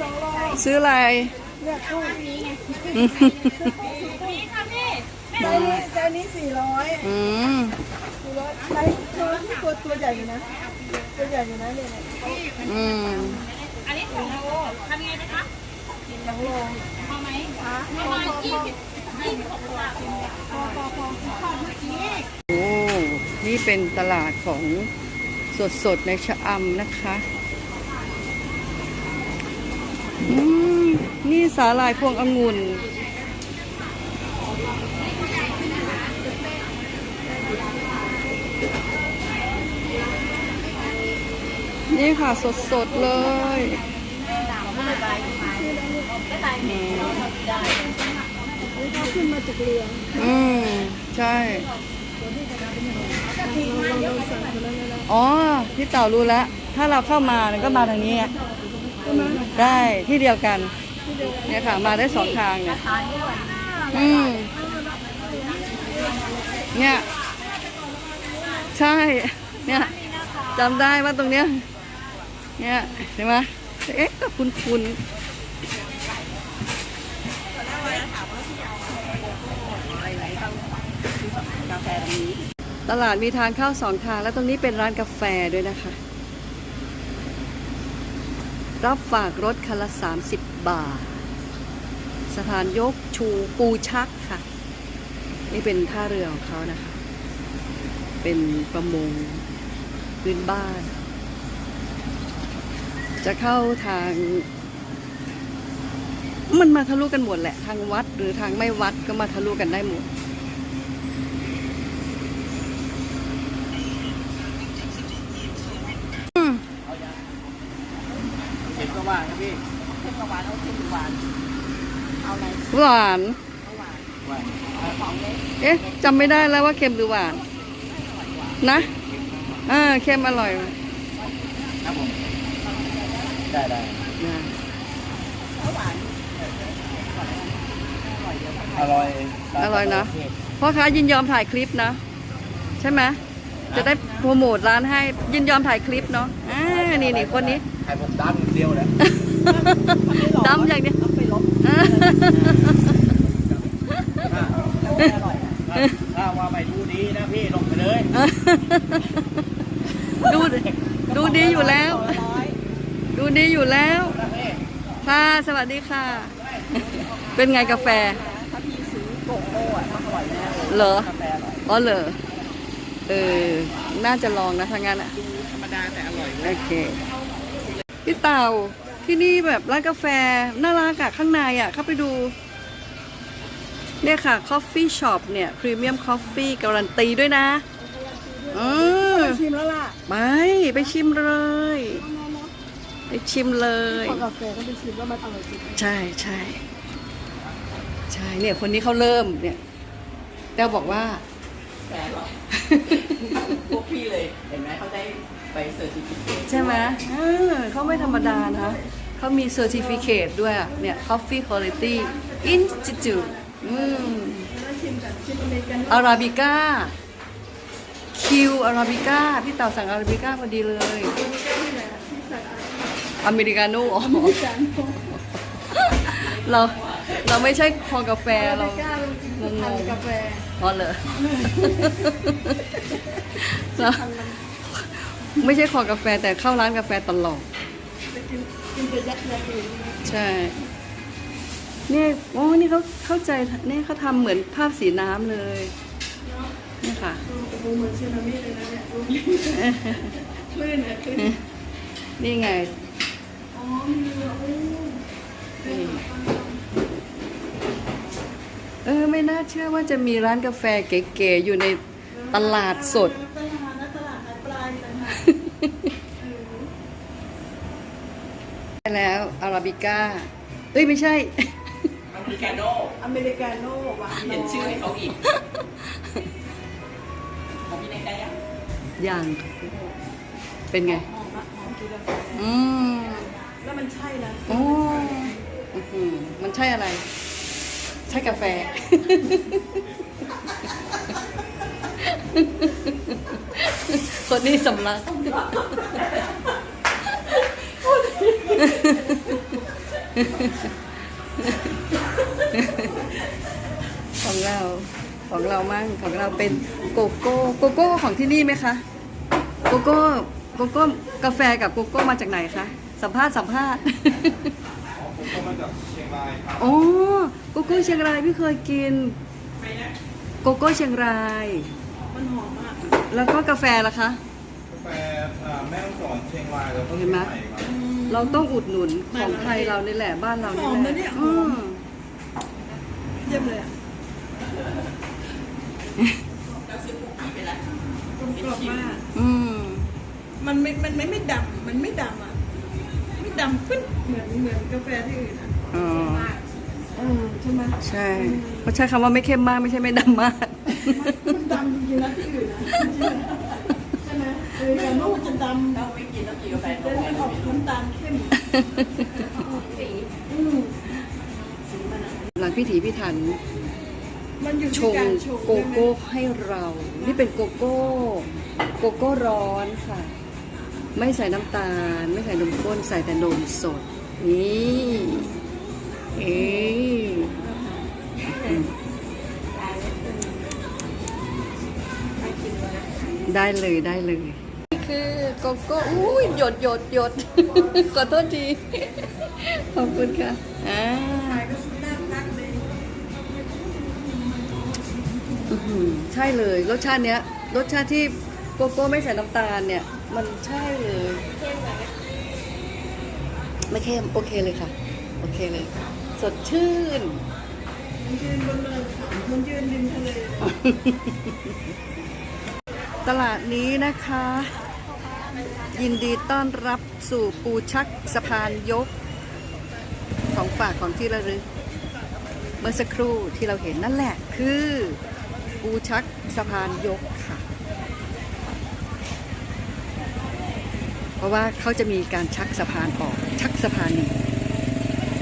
สองโลซื้ออะไรเนี่ยกุ้งนี้ไงอืมนี่ค่ะพี่ไซส์นี้ไซส์นี้สี่ร้อยอืมสี่ร้อยไซส์ตัวที่ตัวตัวใหญ่อยู่นะ ตัวใหญ่อยู่นะเนี่ยอืมอันนี้สองโลทำยังไงไหมคะสองโลพอไหมคะพประอมาณพอยี่พอสิบยี่สิบหกบาทพอพอพอพอเมื่อกี้โอ้ นี่เป็นตลาดของสดสดๆในชะอำนะคะอืม นี่สาหร่ายพวงองุ่นนี่ค่ะสดสดเลยอืมเขาขึ้นมาจากเรืออืม ใช่อ๋อ พี่เต่ารู้แล้ว ถ้าเราเข้ามาเนี่ยก็มาทางนี้ ได้ที่เดียวกัน เนี่ยค่ะ มาได้สองทางเนี่ยอืมเนี่ย ใช่ เนี่ยจำได้ว่าตรงเนี้ย เนี่ยใช่ไหมเอ๊ะก็คุณคุณตลาดมีทางเข้าสองทาง แล้วตรงนี้เป็นร้านกาแฟด้วยนะคะ รับฝากรถคันละ 30 บาท สถานยกชูปูชักค่ะ นี่เป็นท่าเรือของเขานะคะ เป็นประมงพื้นบ้าน จะเข้าทาง มันมาทะลุกันหมดแหละ ทางวัดหรือทางไม่วัดก็มาทะลุกันได้หมด อืม เห็ นก็ว่าครับพี่หวานว่าเอ๊ะจำไม่ได้แล้วว่าเค็มหรือหวานนะอ่าเค็มอร่อยครับผมได้ได้นะอร่อยอร่อยนะพ่อค้ายินยอมถ่ายคลิปนะ ใช่ไหมจะได้โปรโมทร้านให้ยินยอมถ่ายคลิปเนาะอ่านี่นี่คนนี้ ให้ผมดังเดียวเลย ดำอย่างเนี้ยไปลบอ่าถ้าว่าไม่ดูดีนะพี่ลงไปเลย ดูดูดีอยู่แล้ว ดูดีอยู่แล้วนะพี่ค่ะ สวัสดีค่ะ เป็นไงกาแฟถ้าพี่ซื้อโกโก้อะมันอร่อยแน่เลยเหรอกาแฟอร่อยอ๋อเหรอเออ น่าจะลองนะทางนั้นอะดูธรรมดาแต่อร่อย โอเค พี่เต่า ที่นี่แบบร้านกาแฟน่ารักอะข้างในอะเข้าไปดู เนี่ยค่ะ Coffee Shop เนี่ย Premium Coffee การันตีด้วยนะเออไปชิมแล้วล่ะไปไปชิมเลย ไปชิมเลยพอกาแฟก็ไปชิมแล้วมันอร่อยจริงใช่ใช่ใช่เนี่ยคนนี้เขาเริ่มเนี่ยแต้วบอกว่าแต่หรอพวกพี่เลย เห็นไหมเขาได้ไปเซอร์ติฟิเคต ใช่ไหมเออเขาไม่ธรรมดานะเขามีเซอร์ติฟิเคตด้วยอะเนี่ย Coffee Quality Institute อืมแล้วชิมกันชิมอเมริกันอาราบิก้าคิวอาราบิก้าพี่เต่าสั่งอาราบิก้าพอดีเลยที่ไหนอะที่สั่งอะไรอเมริกาโน่อ๋อจานเราเราไม่ใช่คอกาแฟเราเราไม่กล้าเรากินทานกาแฟอ๋อเหรอเรา ไม่ใช่คอกาแฟแต่เข้าร้านกาแฟตลอดไปกินกินแต่ยัดยัดอยู่ใช่นี่โอ้นี่เขาเข้าใจนี่เขาทำเหมือนภาพสีน้ำเลยนี่ค่ะโอ้โหเหมือนซึนามิเลยนะเนี่ยดูคลื่นอะคลื่นนี่ไงอ๋อมีเรือโอ้นี่เออไม่น่าเชื่อว่าจะมีร้านกาแฟเก๋ๆอยู่ในตลาดสดตลาดนะตลาดขายปลาต่างหาก ใช่ แล้วอาราบิก้าเอ้ยไม่ใช่ อเมริกาโน่อเมริกาโน่หวานเขียนชื่อให้เขาอีกของพี่เนกได้ยังอย่างเป็นไง หอมอะหอมกินกาแฟอืมแล้วมันใช่นะโอ้อื้อหือมันใช่อะไร ใช่กาแฟ คนนี้สำลัก ของเราของเรามั่งของเราเป็นโกโก้โกโก้ของที่นี่ไหมคะโกโก้โกโก้กาแฟกับโกโก้มาจากไหนคะสัมภาษณ์สัมภาษณ์ผมก็มาจากเชียงรายครับอ๋อโกโก้เชียงรายพี่เคยกินโกโก้เชียงรายมันหอมมากแล้วก็กาแฟล่ะคะกาแฟอ่าแม่ฮ่องสอนเชียงรายแล้วก็เห็นไหมชียงใครับ เราต้องอุดหนุนของไทยเรานี่แหละบ้านเรานี่หอมแหนะละเนี่ยหอือมมเยี่ยมเลยอะกลมกล่อมมากอืมมันไม่มันไม่ไม่ดำมันไม่ดำอะไม่ดำปึ๊ดเหมือนเหมือนกาแฟที่อื่นอะอ๋อเออใช่ไหมใช่เขาใช้คำว่าไม่เข้มมากไม่ใช่ไม่ดำมาก มันดำจริงๆนะที่อื่นนะใช่ไหมเออแต่ลูกจะดำเราไม่กิน ต้องกินกาแฟแต่นี่ออกน้ำตาลเข้มอืมหลังพิถีพิถันมันอยู่ชที่งการชงโกโก้ให้เรา นี่เป็นโกโก้ โกโก้ร้อนค่ะ ไม่ใส่น้ำตาล ไม่ใส่นมข้นใส่แต่นมสด นี่เอ๊ะอืมได้เลยได้เลยนี่ คือโกโก้อุ้ยหยดหยดหยดขอโทษที ขอบคุณค่ะอ่าอื้อหือใช่เลยรสชาติเนี้ย รสชาติที่โกโก้ไม่ใส่น้ำตาลเนี่ย มันใช่เลยไม่เข้มโอเคเลยค่ะ โอเคเลย สดชื่นมันยืนบนเนินเขามันยืนริมทะเลตลาดนี้นะคะ ยินดีต้อนรับสู่ปูชักสะพานยก ของฝากของที่ระลึก เมื่อสักครู่ที่เราเห็นนั่นแหละคือปูชักสะพานยกค่ะ เพราะว่าเขาจะมีการชักสะพานออก ชักสะพานหนี้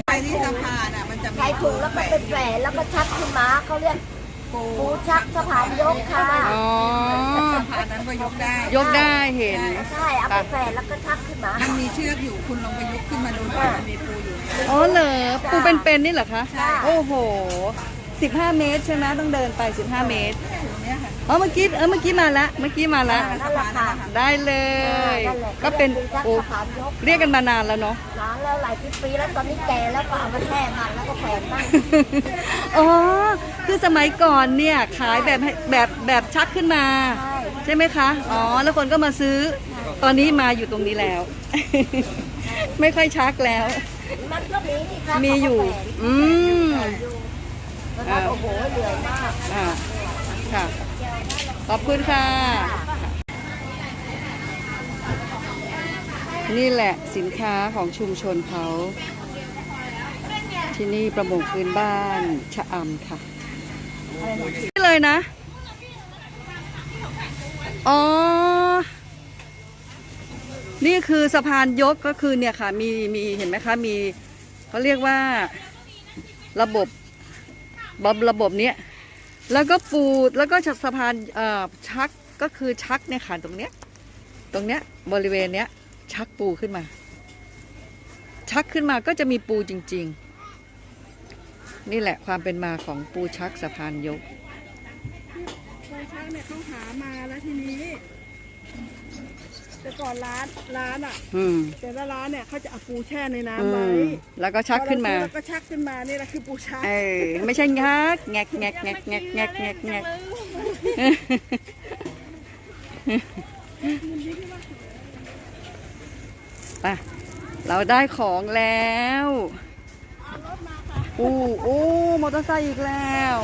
ไปที่สะพานอะมันจะมีใช้ถุงแล้วก็เป็นแหวนแล้วก็ชักขึ้นมาเขาเรียก ปูชักสะพานยกค่ะอ๋อสะพานนั้นก็ยกได้ ยกได้เห็น ใช่เอาไปแหวนแล้วก็ชักขึ้นมา มันมีเชือกอยู่คุณลองไปยกขึ้นมาดูนะมันมีปูอยู่ อ๋อเหรอปูเป็นๆนี่เหรอคะใช่โอ้โห 15 เมตรใช่ไหมต้องเดินไป 15 เมตรตรงเนี้ยค่ะ อ๋อเมื่อกี้เออเมื่อกี้มาละเมื่อกี้มาละนั่นแหละค่ะ ได้เลย นั่นแหละก็เป็นปูชักโอ้สะพานยก เรียกกันมานานแล้วเนาะนานแล้วหลายสิบปีแล้วตอนนี้แก่แล้วก็เอามาแช่มันแล้วก็แขวนบ้างอ๋อ คือสมัยก่อนเนี่ยขายแบบให้แบบแบบชักขึ้นมา ใช่ใช่ไหมคะ อ๋อ แล้วคนก็มาซื้อ ตอนนี้มาอยู่ตรงนี้แล้ว ไม่ค่อยชักแล้ว มันก็มีนี่ค่ะมีอยู่อืมมันก็โอ้โหเหนื่อยมาก อ่าค่ะ ขอบคุณค่ะ นี่แหละสินค้าของชุมชนเขา ที่นี่ประมงพื้นบ้านชะอำค่ะนี่เลยนะ อ๋อ นี่คือสะพานยกก็คือเนี่ยค่ะ มีมีเห็นไหมคะ มีเขาเรียกว่าระบบบบระบบเนี้ย แล้วก็ปูดแล้วก็สะพานเอ่อชักก็คือชักเนี่ยค่ะตรงเนี้ย ตรงเนี้ยบริเวณเนี้ย ชักปูขึ้นมา ชักขึ้นมาก็จะมีปูจริง ๆ นี่แหละความเป็นมาของปูชักสะพานยกชายช้างเนี่ยเขาหามาแล้วทีนี้ แต่ก่อนร้านร้านอะ อืม แต่ละร้านเนี่ยเขาจะเอาปูแช่ในอืน้ำไว้มแล้วก็ชักขึ้นมา พอเรซื้อแล้วก็ชักขึ้นมานี่แหละคือปูชักเออ ไม่ใช่งักแงกแงกแงกแงกแงกแงกแงกไปเราได้ของแล้วอู้อู้มอเตอร์ไซค์อีกแล้ว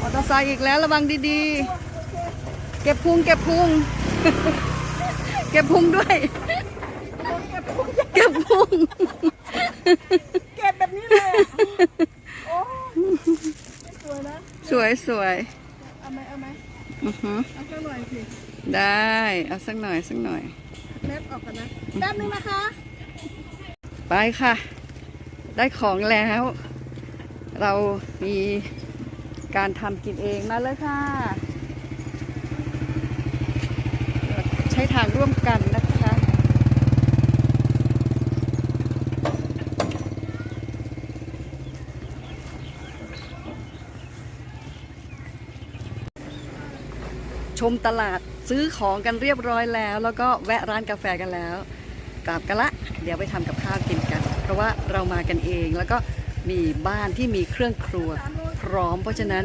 มอเตอร์ไซค์อีกแล้วระวังดีๆ เก็บพุงเก็บพุงเก็บพุงด้วย เก็บพุงเก็บแบบนี้เลยอะโอ้สวยนะสวยสวยเอาไหมเอาไหมอือหือเอาสักหน่อยสิได้เอาสักหน่อยสักหน่อยแมปออกกันนะแป๊บนึงนะคะ ไปค่ะ ได้ของแล้ว เรามีการทำกินเองมาเลยค่ะ ช้ทางร่วมกันนะคะชมตลาดซื้อของกันเรียบร้อยแล้ว แล้วก็แวะร้านกาแฟกันแล้วกลับกันละ เดี๋ยวไปทำกับข้าวกินกัน เพราะว่าเรามากันเองแล้วก็มีบ้านที่มีเครื่องครัวพร้อมเพราะฉะนั้น